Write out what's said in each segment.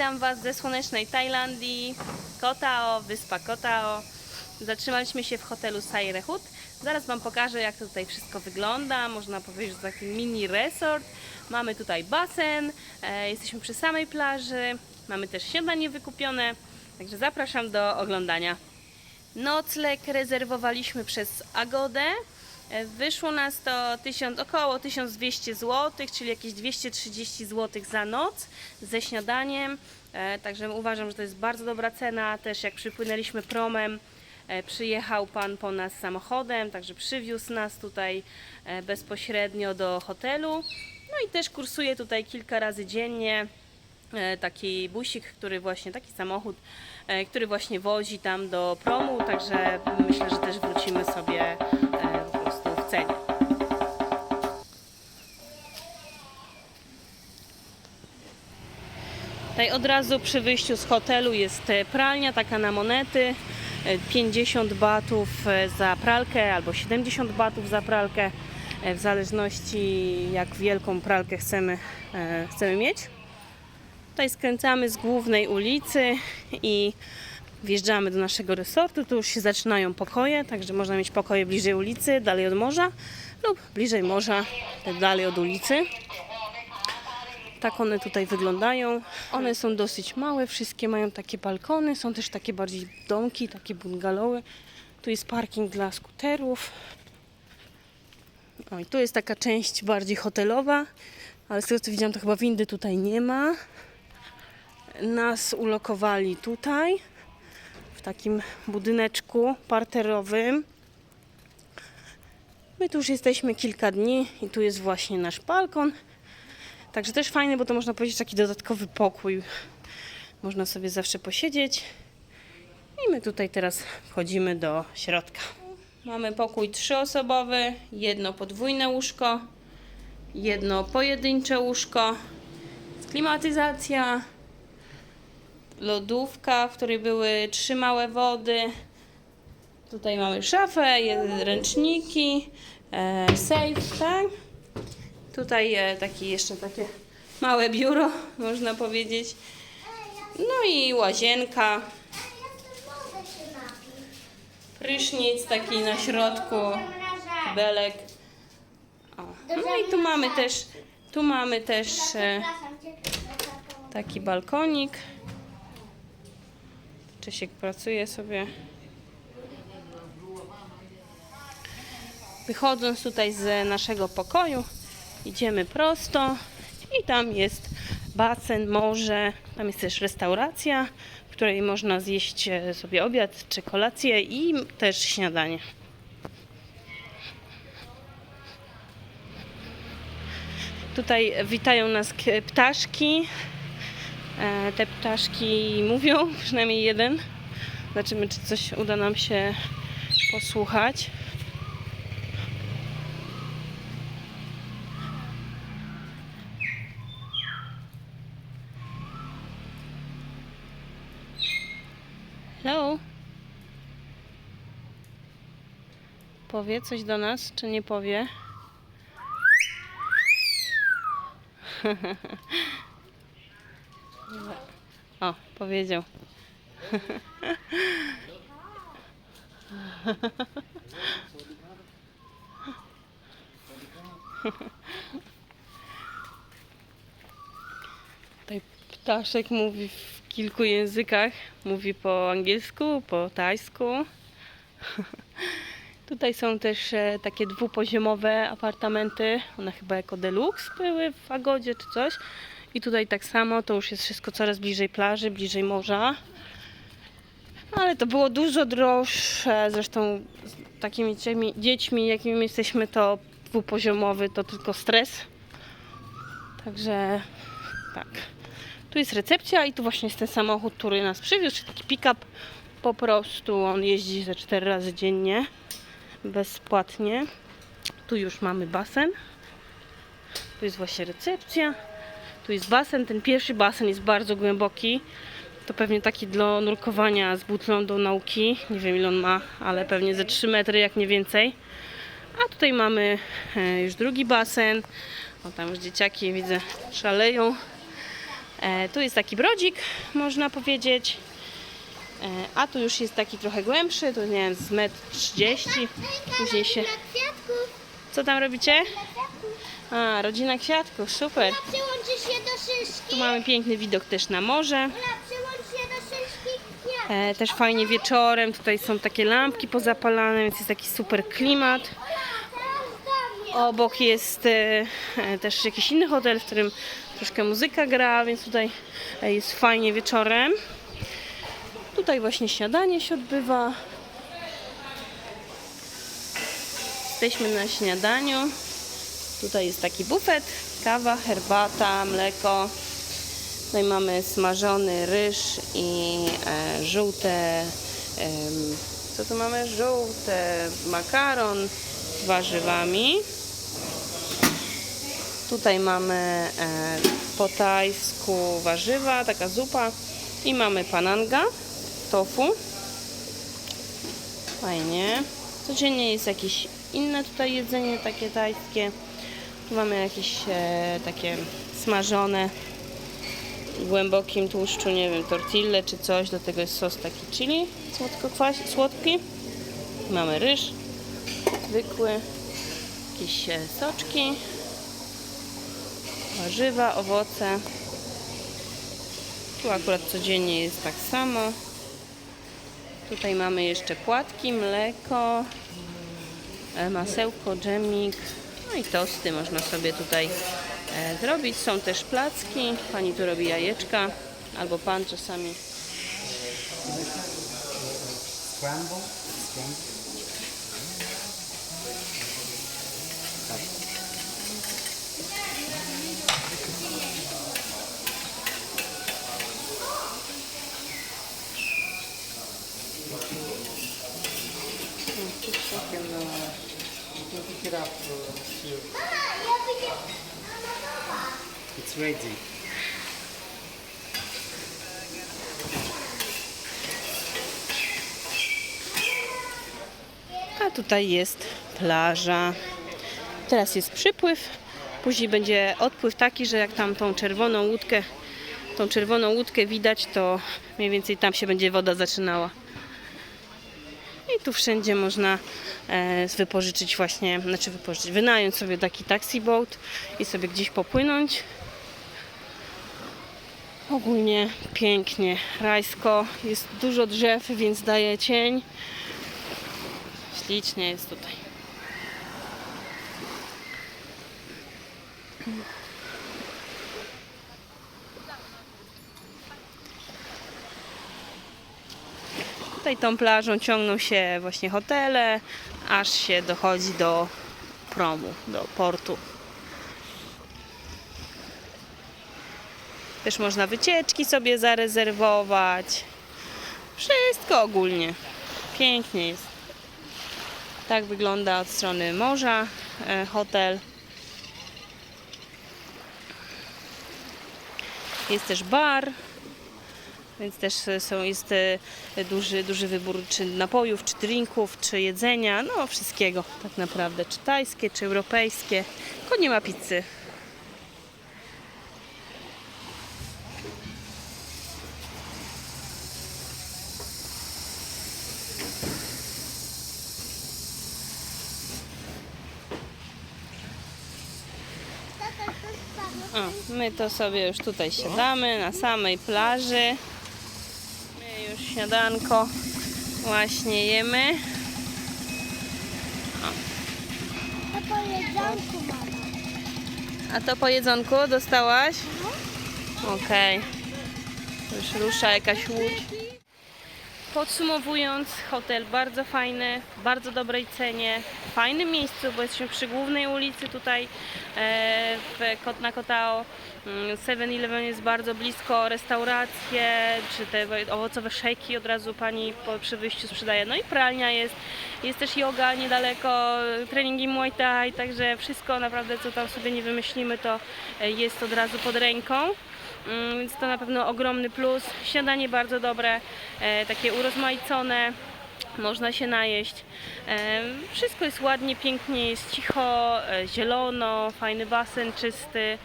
Witam Was ze słonecznej Tajlandii, Kotao, wyspa Kotao. Zatrzymaliśmy się w hotelu Sairehut. Zaraz Wam pokażę, jak to tutaj wszystko wygląda. Można powiedzieć, że to taki mini resort. Mamy tutaj basen, e, jesteśmy przy samej plaży, mamy też śniadanie wykupione, także zapraszam do oglądania. Nocleg rezerwowaliśmy przez Agodę. E, Wyszło nas to 1000, około 1200 zł, czyli jakieś 230 zł za noc ze śniadaniem. E, Także uważam, że to jest bardzo dobra cena. Też jak przypłynęliśmy promem, e, przyjechał pan po nas samochodem, także przywiózł nas tutaj bezpośrednio do hotelu. No i też kursuje tutaj kilka razy dziennie taki busik, który właśnie, taki samochód, który właśnie wozi tam do promu, także myślę, że też wrócimy sobie Tutaj od razu przy wyjściu z hotelu jest e, pralnia, taka na monety. e, 50 batów e, za pralkę albo 70 batów za pralkę, e, w zależności jak wielką pralkę chcemy, e, chcemy mieć. Tutaj skręcamy z głównej ulicy i wjeżdżamy do naszego resortu. Tu już się zaczynają pokoje, także można mieć pokoje bliżej ulicy, dalej od morza lub bliżej morza, dalej od ulicy. Tak one tutaj wyglądają. One są dosyć małe, wszystkie mają takie balkony, są też takie bardziej domki, takie bungalowy. Tu jest parking dla skuterów. O, i tu jest taka część bardziej hotelowa, ale z tego co widziałam, to chyba windy tutaj nie ma. Nas ulokowali tutaj, w takim budyneczku parterowym. My tu już jesteśmy kilka dni i tu jest właśnie nasz balkon. Także też fajny, bo to można powiedzieć taki dodatkowy pokój. Można sobie zawsze posiedzieć. I my tutaj teraz wchodzimy do środka. Mamy pokój trzyosobowy, jedno podwójne łóżko, jedno pojedyncze łóżko, klimatyzacja, lodówka, w której były trzy małe wody. Tutaj mamy szafę, ręczniki, e, safe, tak? Tutaj e, taki jeszcze takie małe biuro, można powiedzieć. No i łazienka, prysznic taki na środku, belek. No i tu mamy też, tu mamy też e, taki balkonik. Czesiek pracuje sobie. Wychodząc tutaj z naszego pokoju, idziemy prosto i tam jest basen, morze. Tam jest też restauracja, w której można zjeść e, sobie obiad czy kolację i też śniadanie. Tutaj witają nas ptaszki. E, Te ptaszki mówią, przynajmniej jeden. Zobaczymy, czy coś uda nam się posłuchać. Hello? Powie coś do nas, czy nie powie? O, powiedział. Tutaj ptaszek mówi kilku językach. Mówi po angielsku, po tajsku. Tutaj są też e, takie dwupoziomowe apartamenty. One chyba jako deluxe były w Agodzie czy coś. I tutaj tak samo, to już jest wszystko coraz bliżej plaży, bliżej morza. Ale to było dużo droższe. Zresztą z takimi dziećmi, dziećmi jakimi jesteśmy, to dwupoziomowy to tylko stres. Także tak. Tu jest recepcja i tu właśnie jest ten samochód, który nas przywiózł, czyli taki pick-up po prostu. On jeździ ze cztery razy dziennie bezpłatnie. Tu już mamy basen. Tu jest właśnie recepcja. Tu jest basen. Ten pierwszy basen jest bardzo głęboki. To pewnie taki dla nurkowania z butlą do nauki. Nie wiem ile on ma, ale pewnie ze 3 metry, jak nie więcej. A tutaj mamy e, już drugi basen. O, tam już dzieciaki widzę szaleją. E, tu jest taki brodzik, można powiedzieć. E, a tu już jest taki trochę głębszy, tu nie wiem, z metr 30. Później się... Co tam robicie? A, rodzina kwiatków, super. Tu mamy piękny widok też na morze. E, też fajnie wieczorem, tutaj są takie lampki pozapalane, więc jest taki super klimat. Obok jest e, e, też jakiś inny hotel, w którym troszkę muzyka gra, więc tutaj e, jest fajnie wieczorem. Tutaj właśnie śniadanie się odbywa. Jesteśmy na śniadaniu. Tutaj jest taki bufet, kawa, herbata, mleko. Tutaj mamy smażony ryż i e, żółte, em, co tu mamy? Żółte makaron z warzywami. Tutaj mamy e, po tajsku warzywa, taka zupa i mamy pananga, tofu. Fajnie. Codziennie jest jakieś inne tutaj jedzenie, takie tajskie. Tu mamy jakieś e, takie smażone w głębokim tłuszczu, nie wiem, tortille czy coś. Do tego jest sos taki chili słodki. Mamy ryż zwykły, jakieś e, soczki, warzywa, owoce. Tu akurat codziennie jest tak samo. Tutaj mamy jeszcze płatki, mleko, e, masełko, dżemik, no i tosty można sobie tutaj e, zrobić. Są też placki, pani tu robi jajeczka, albo pan czasami. Scramble? Scramble? Up here. It's ready. A tutaj jest plaża. Teraz jest przypływ, później będzie odpływ taki, że jak tam tą czerwoną łódkę, tą czerwoną łódkę widać, to mniej więcej tam się będzie woda zaczynała. Tu wszędzie można e, wypożyczyć właśnie, znaczy wypożyczyć, wynająć sobie taki taxi boat i sobie gdzieś popłynąć. Ogólnie pięknie, rajsko, jest dużo drzew, więc daje cień. Ślicznie jest tutaj. Tutaj tą plażą ciągną się właśnie hotele, aż się dochodzi do promu, do portu. Też można wycieczki sobie zarezerwować. Wszystko ogólnie. Pięknie jest. Tak wygląda od strony morza e, hotel. Jest też bar, więc też e, są, jest e, duży, duży wybór czy napojów, czy drinków, czy jedzenia, no wszystkiego tak naprawdę, czy tajskie, czy europejskie, tylko nie ma pizzy. O, my to sobie już tutaj siadamy na samej plaży. Śniadanko właśnie jemy. To po jedzonku, mama. A to po jedzonku dostałaś? Okej. Już rusza jakaś łódź. Podsumowując, hotel bardzo fajny, w bardzo dobrej cenie, w fajnym miejscu, bo jesteśmy przy głównej ulicy tutaj e, w, na Kotao. Mm, 7-Eleven jest bardzo blisko, restauracje, czy te owocowe szejki od razu pani po, przy wyjściu sprzedaje. No i pralnia jest, jest też yoga niedaleko, treningi Muay Thai, także wszystko naprawdę, co tam sobie nie wymyślimy, to e, jest od razu pod ręką. Mm, Więc to na pewno ogromny plus. Śniadanie bardzo dobre, e, takie urozmaicone. Można się najeść. Wszystko jest ładnie, pięknie, jest cicho, e, zielono, fajny basen czysty.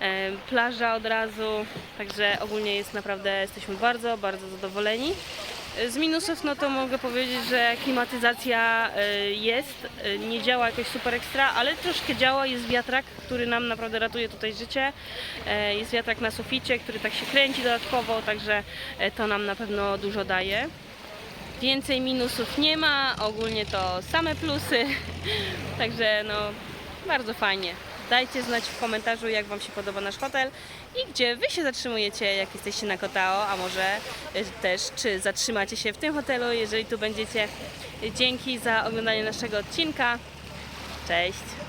e, plaża od razu, także ogólnie jest naprawdę, jesteśmy bardzo, bardzo zadowoleni. Z minusów no to mogę powiedzieć, że klimatyzacja e, jest, nie działa jakoś super ekstra, ale troszkę działa, jest wiatrak, który nam naprawdę ratuje tutaj życie. Jest wiatrak na suficie, który tak się kręci dodatkowo, także to nam na pewno dużo daje. Więcej minusów nie ma, ogólnie to same plusy, także no bardzo fajnie. Dajcie znać w komentarzu, jak Wam się podoba nasz hotel i gdzie Wy się zatrzymujecie, jak jesteście na Kotao, a może y, też, czy zatrzymacie się w tym hotelu, jeżeli tu będziecie. Dzięki za oglądanie naszego odcinka. Cześć!